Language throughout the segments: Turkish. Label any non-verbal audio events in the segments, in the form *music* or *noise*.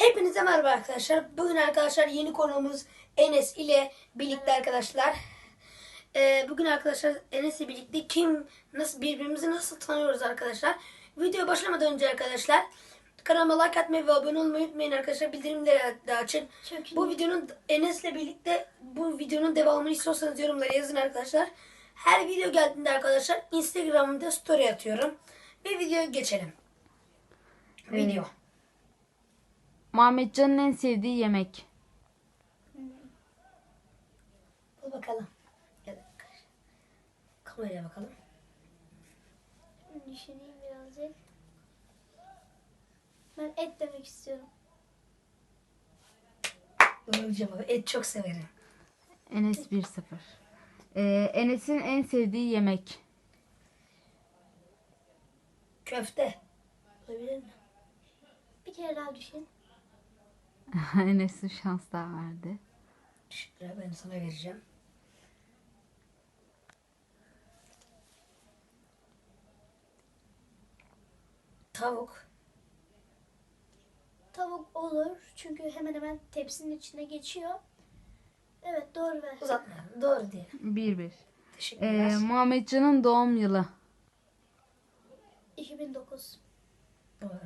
Hepinize merhaba arkadaşlar. Bugün arkadaşlar yeni konuğumuz Enes ile birlikte arkadaşlar. Ee, bugün arkadaşlar Enes ile birlikte kim nasıl birbirimizi nasıl tanıyoruz arkadaşlar. Videoya başlamadan önce arkadaşlar kanalıma like atmayı ve abone olmayı unutmayın arkadaşlar. Bildirimleri de açın. Çok iyi. Bu videonun Enes ile birlikte bu videonun devamını istiyorsanız yorumlara yazın arkadaşlar. Her video geldiğinde arkadaşlar Instagram'da story atıyorum. Ve videoya geçelim. Video. Muhammedcan'ın en sevdiği yemek. Bul bakalım. Gel arkadaşlar. Kameraya bakalım. Düşüneyim birazcık. Ben et demek istiyorum. Doğru cevap. Et çok severim. Enes 1-0. Ee, Enes'in en sevdiği yemek. Köfte. Olabilir mi? Bir kere daha düşün. *laughs* Enes bir şans daha verdi. Teşekkürler. Ben sana vereceğim. Tavuk. Tavuk olur çünkü hemen hemen tepsinin içine geçiyor. Evet doğru ver. Uzatmayalım. Doğru diye. 1-1. Teşekkürler. Ee, Muhammedcan'ın doğum yılı. 2009. Doğru.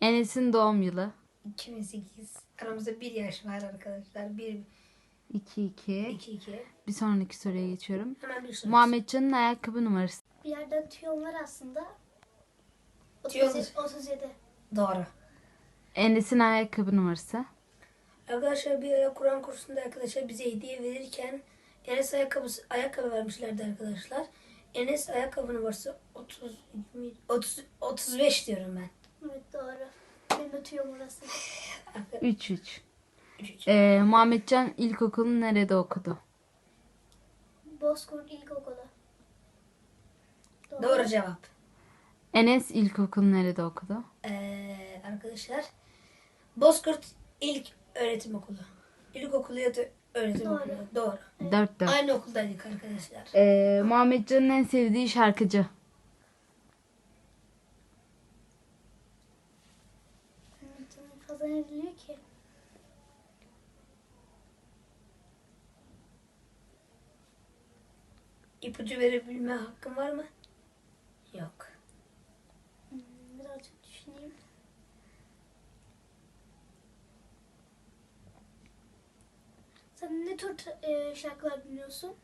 Enes'in doğum yılı. 2008. Aramızda bir yaş var arkadaşlar. 1, 2-2. 2, 2. Bir sonraki soruya geçiyorum. Hemen bir soru. Muhammedcan'ın ayakkabı numarası. Bir yerden tüyon var aslında. Tüyon. 37. 37. Doğru. Enes'in ayakkabı numarası. Arkadaşlar bir ara Kur'an kursunda arkadaşlar bize hediye verirken Enes ayakkabısı, ayakkabı vermişlerdi arkadaşlar. Enes ayakkabı numarası 30, 30 35 diyorum ben. De tüyon burası. 3-3. Ee, Muhammedcan ilkokulunu nerede okudu? Bozkurt İlkokulu. Doğru. Doğru cevap. Enes ilkokulunu nerede okudu? Ee, arkadaşlar Bozkurt İlk Öğretim Okulu. İlkokulu ya da öğretim Doğru. okulu. Doğru. 4-4. Aynı okuldaydık arkadaşlar. Ee, Muhammedcan'ın en sevdiği şarkıcı. Evet, Fazla ne biliyor ki? İpucu verebilme hakkım var mı? Yok. Hmm, Birazcık düşüneyim. Sen ne tür e, şarkılar dinliyorsun?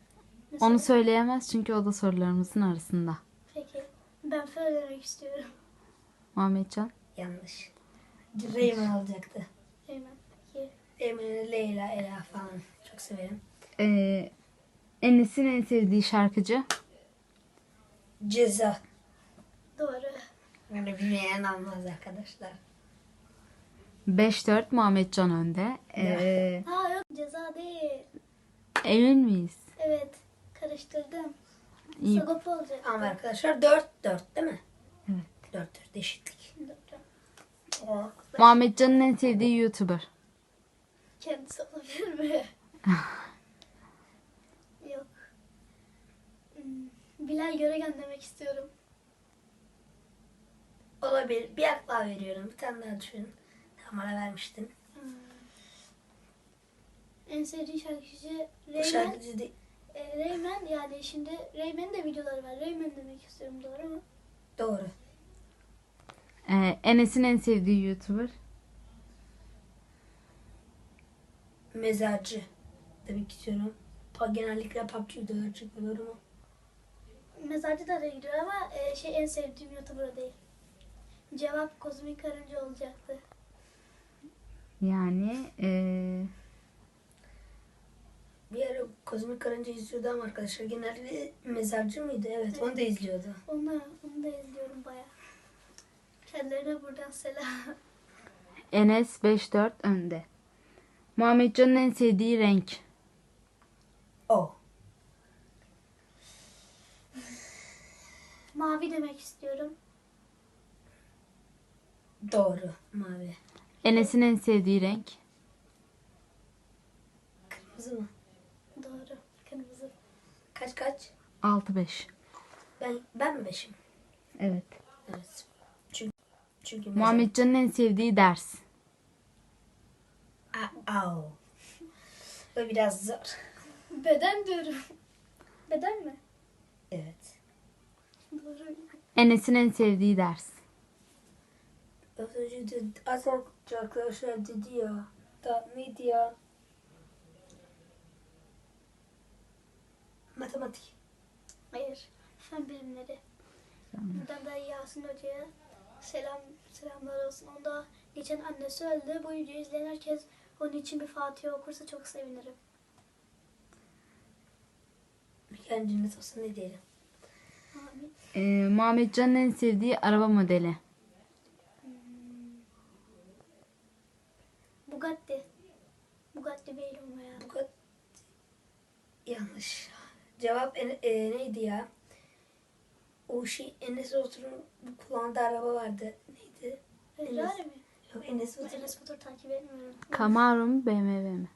Mesela- Onu söyleyemez çünkü o da sorularımızın arasında. Peki. Ben söylemek istiyorum. Muhammedcan. Yanlış. Reymen alacaktı. Hemen. Peki. Reymen'i Leyla, Ela falan çok severim. Ee, Enes'in en sevdiği şarkıcı. Ceza. Doğru. Böyle bilmeyen almaz arkadaşlar. 5-4 Muhammedcan önde. Ee, Ha yok ceza değil. emin miyiz? Evet. Karıştırdım. İyi. Sagopa olacak. Ama arkadaşlar 4 4 değil mi? Evet. 4 4 eşitlik. Muhammedcan'ın en sevdiği YouTuber. Kendisi olabilir mi? *laughs* yok. Hmm, Bilal Göregen demek istiyorum. Olabilir. Bir hak daha veriyorum. Bir tane daha düşünün. Tam ara vermiştin. Hmm. En sevdiği şarkıcı Reymen. şarkıcı değil. E, Reymen yani şimdi Reymen'in de videoları var. Reymen demek istiyorum doğru mu? Doğru. Ee, Enes'in en sevdiği YouTuber. Mezarcı. Demek istiyorum. Pa, genellikle PUBG videoları çekiyorum ama. Mezarcı da gidiyor ama e, şey en sevdiğim YouTuber değil. Cevap kozmik karınca olacaktı. Yani ee, Bir ara Kozmik Karınca izliyordu ama arkadaşlar genelde mezarcı mıydı? Evet, onu da izliyordu. Onu, onu da izliyorum baya. Kendilerine buradan selam. Enes 5-4 önde. Muhammedcan'ın en sevdiği renk. O. Mavi demek istiyorum. Doğru. Mavi. Enes'in en sevdiği renk. Kırmızı mı? Doğru. Kırmızı. Kaç kaç? 6-5. Ben ben mi beşim? Evet. Evet. Çünkü çünkü Muhammedcan'ın en sevdiği ders. A- Au. Bu biraz zor. Beden diyorum. Beden mi? Evet. Enes'in en sevdiği ders. Az önce de az önce arkadaşlar dedi ya. Da neydi ya? Matematik. Hayır. Fen bilimleri. Buradan da Yasin Hoca'ya selam selamlar olsun. Onda geçen annesi öldü. Bu videoyu izleyen herkes onun için bir Fatiha okursa çok sevinirim. Cennet olsun ne diyelim. Ee, Muhammedcan'ın en sevdiği araba modeli. Bugatti. Bugatti değil ama ya. Bu kadar yanlış. Cevap en- e, neydi ya? O şey Enes Batur'un kullandığı araba vardı. Neydi? Ferrari mi? Yok Enes Batur. Enes Batur takip etmiyorum. Camaro mu BMW mi?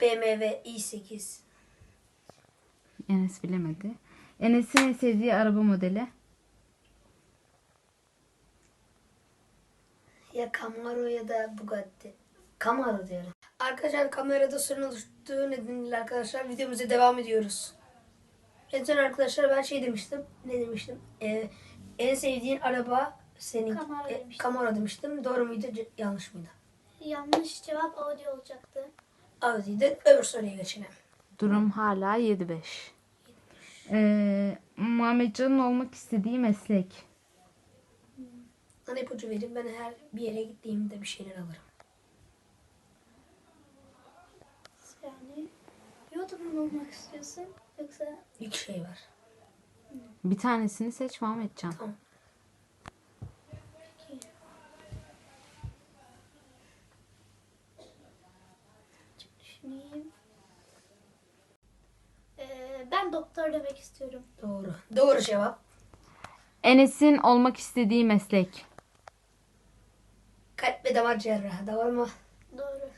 BMW i8. Enes bilemedi. Enes'in en sevdiği araba modeli. Ya Camaro ya da Bugatti. Camaro diyorum. Arkadaşlar kamerada sorun oluştuğu nedeniyle arkadaşlar videomuza devam ediyoruz. En son arkadaşlar ben şey demiştim. Ne demiştim? Ee, en sevdiğin araba senin Camaro e, demiştim. Camaro demiştim. Doğru muydu? c- Yanlış mıydı? Yanlış cevap Audi olacaktı. Audi'den öbür soruya geçelim. Durum hala 7-5. Ee, Muhammedcan'ın olmak istediği meslek. Bana ipucu verin. Ben her bir yere gittiğimde bir şeyler alırım. Yani YouTuber mı olmak istiyorsun? Yoksa İki şey var. Bir tanesini seç Muhammedcan. Tamam. ki düşüneyim. Ee, ben doktor demek istiyorum. Doğru. Cevap. Enes'in olmak istediği meslek. Kalp ve damar cerrahı. Doğru mu? Doğru.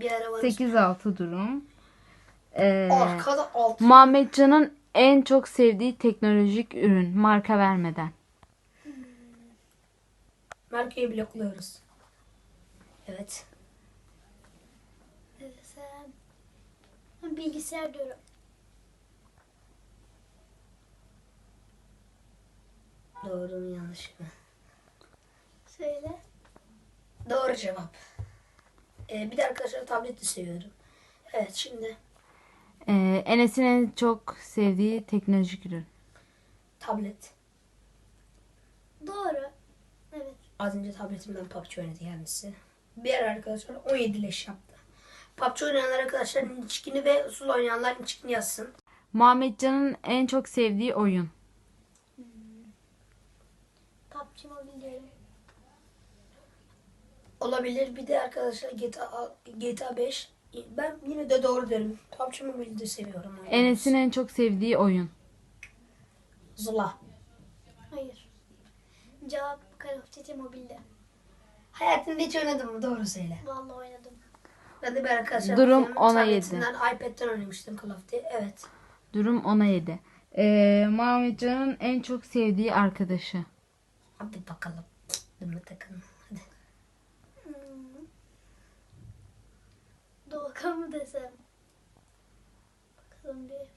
Bir ara var. 8-6 durum. Ee, Arkada alt. Muhammedcan'ın en çok sevdiği teknolojik ürün. Marka vermeden. Markayı blokluyoruz. Evet. Bilgisayar diyorum. Doğru mu yanlış mı? Söyle. Doğru cevap. Ee, bir de arkadaşlar tableti seviyorum. Evet şimdi Ee, Enes'in en çok sevdiği teknolojik ürün. tablet. Doğru. Evet. Az önce tabletimden PUBG oynadı kendisi. Bir ara arkadaşlar 17 leş yaptı. PUBG oynayanlar arkadaşlar niçkini ve usul oynayanlar niçkini yazsın. Muhammedcan'ın en çok sevdiği oyun. PUBG Mobile diyorum. Olabilir. Bir de arkadaşlar GTA GTA 5. Ben yine de doğru derim. PUBG Mobile'i de seviyorum. Enes'in en çok sevdiği oyun. Zula. Hayır. Cevap Call of Duty Mobile'de. Hayatında hiç oynadın mı? Doğru söyle. Vallahi oynadım. Ben de bir arkadaşlar Durum kuzenim ona yedi. tabletinden, iPad'den oynamıştım Call of Duty. Evet. Durum 10'a 7. Ee, Muhammedcan'ın en çok sevdiği arkadaşı. Hadi bakalım. Dur takalım. Hadi. Hmm. Doğukan mı desem? Bakalım bir.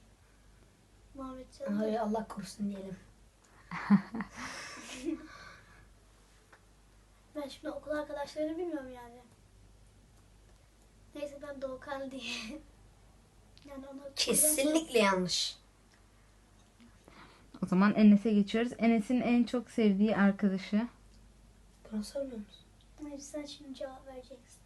Muhammed Can. Hayır Allah korusun diyelim. *laughs* Ben şimdi okul arkadaşlarını bilmiyorum yani. Neyse ben Doğukan diye. *laughs* Yani onu Kesinlikle yanlış. O zaman Enes'e geçiyoruz. Enes'in en çok sevdiği arkadaşı. Bana sormuyor musun? Hayır sen şimdi cevap vereceksin.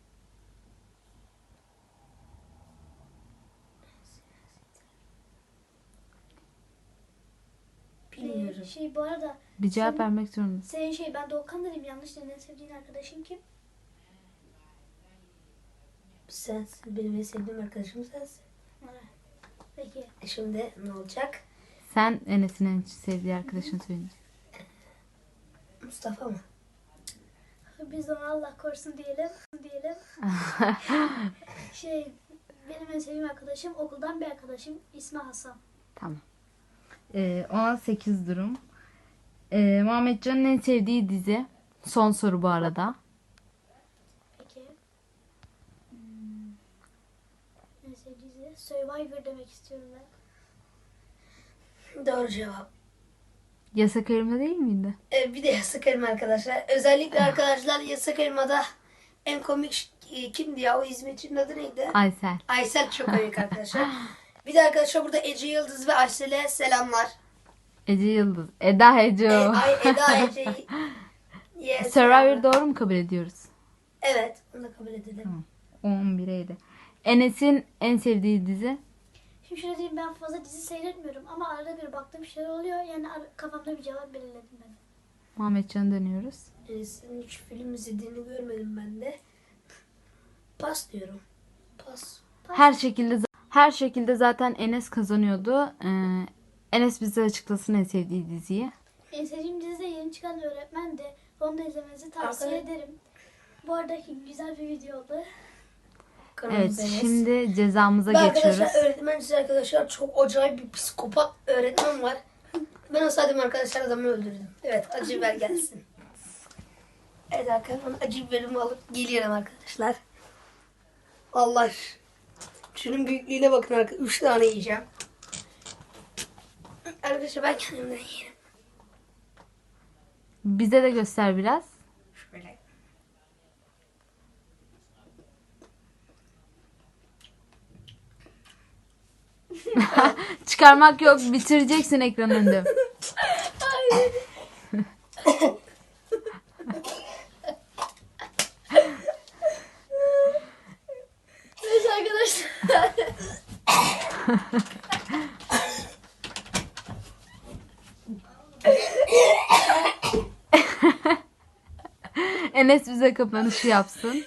Bilmiyorum. Ee, şey bu arada Bir cevap Senin- vermek zorundasın. senin şey ben Doğukan dedim yanlış dedin. En sevdiğin arkadaşın kim? Sensin. Benim en sevdiğim arkadaşım sensin. Peki. E şimdi ne olacak? Sen Enes'in en sevdiği arkadaşını söyle. Mustafa mı? Biz ona Allah korusun diyelim. diyelim. *laughs* şey benim en sevdiğim arkadaşım okuldan bir arkadaşım ismi Hasan. Tamam. Ee, 18 durum. Ee, Muhammed Can'ın en sevdiği dizi. Son soru bu arada. Peki. Hmm. En sevdiği dizi Survivor demek istiyorum ben. Doğru cevap. Yasak elma değil miydi? Ee, bir de yasak elma arkadaşlar. Özellikle arkadaşlar yasak elmada en komik e, kimdi ya? O hizmetçinin adı neydi? Aysel. Aysel çok *laughs* komik arkadaşlar. Bir de arkadaşlar burada Ece Yıldız ve Aysel'e selamlar. Ece Yıldız. Eda Ece E, o. Ay, Eda *laughs* Ece'yi. Yes, Survivor doğru mu kabul ediyoruz? Evet. Onu da kabul edelim. 11'eydi. Enes'in en sevdiği dizi? Şimdi şöyle diyeyim ben fazla dizi seyretmiyorum ama arada bir baktığım şeyler oluyor. Yani kafamda bir cevap belirledim ben. Muhammedcan'a dönüyoruz. Enes'in hiç film izlediğini görmedim ben de. Pas diyorum. Pas. Her şekilde her şekilde zaten Enes kazanıyordu. Ee, Enes bize açıklasın en sevdiği diziyi. En sevdiğim dizide yeni çıkan öğretmen de onu da izlemenizi tavsiye Arkadaş- ederim. Bu arada güzel bir video oldu. Evet Kanalımız Enes. şimdi cezamıza Ve geçiyoruz. arkadaşlar öğretmensiz arkadaşlar çok acayip bir psikopat öğretmen var. Ben olsaydım arkadaşlar adamı öldürdüm. Evet acı biber gelsin. Evet arkadaşlar ben acı biberimi alıp geliyorum arkadaşlar. Allah Şunun büyüklüğüne bakın arkadaşlar. Üç tane yiyeceğim. Arkadaşlar ben kendimden yerim. Bize de göster biraz. Şöyle. *laughs* Çıkarmak yok bitireceksin ekran önünde. Evet arkadaşlar. *laughs* Enes bize kapanışı yapsın.